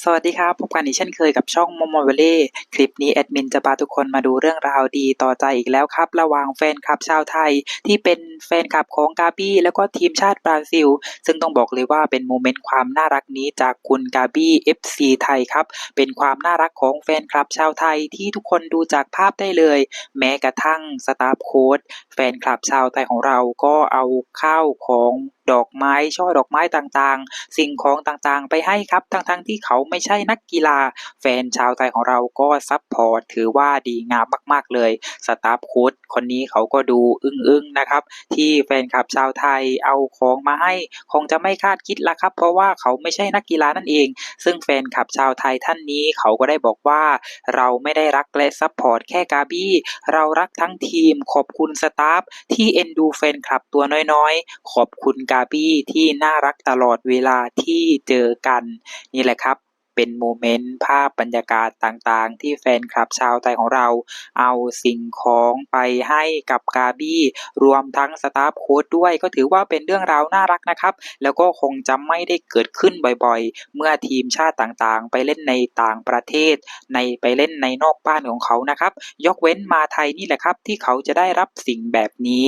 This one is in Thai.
สวัสดีครับ พบกันอีกเช่นเคยกับช่อง Momo Valley คลิปนี้แอดมินจะพาทุกคนมาดูเรื่องราวดีต่อใจอีกแล้วครับ ระหว่างแฟนคลับชาวไทย ที่เป็นแฟนคลับของกาบี้แล้วก็ทีมชาติบราซิล ซึ่งต้องบอกเลยว่าเป็นโมเมนต์ความน่ารักนี้จากคุณกาบี้ FC ไทยครับ เป็นความน่ารักของแฟนคลับชาวไทยที่ทุกคนดูจากภาพได้เลย แม้กระทั่งสตาฟโค้ดแฟนคลับชาวไทยของเราก็เอาข้าวของ ดอกไม้ช่อดอกไม้ต่างๆ สิ่งของต่างๆ ไปให้ครับทั้งๆที่เขาไม่ใช่นักกีฬา แฟนชาวไทยของเราก็ซัพพอร์ตถือว่าดีงามมากๆเลยสตาฟโค้ดคนนี้เขาก็ดูอึ้งๆนะครับ ที่แฟนคลับชาวไทยเอาของมาให้ คงจะไม่คาดคิดละครับ เพราะว่าเขาไม่ใช่นักกีฬานั่นเอง ซึ่งแฟนคลับชาวไทยท่านนี้เขาก็ได้บอกว่า เราไม่ได้รักและซัพพอร์ตแค่กาบี้เรารักทั้งทีมขอบคุณสตาฟที่เอ็นดูแฟนคลับตัวน้อยๆ ขอบคุณกาบี้ที่น่ารักตลอดเวลาที่เจอกัน นี่แหละครับเป็นโมเมนต์ภาพบรรยากาศต่างๆ ที่แฟนคลับชาวไทยของเราเอาสิ่งของไปให้กับกาบี้ รวมทั้งสตาฟโค้ดด้วยก็ถือว่าเป็นเรื่องราวน่ารักนะครับ แล้วก็คงจะไม่ได้เกิดขึ้นบ่อยๆ เมื่อทีมชาติต่างๆ ไปเล่นในต่างประเทศ ในไปเล่นในนอกบ้านของเขานะครับ ยกเว้นมาไทยนี่แหละครับที่เขาจะได้รับสิ่งแบบนี้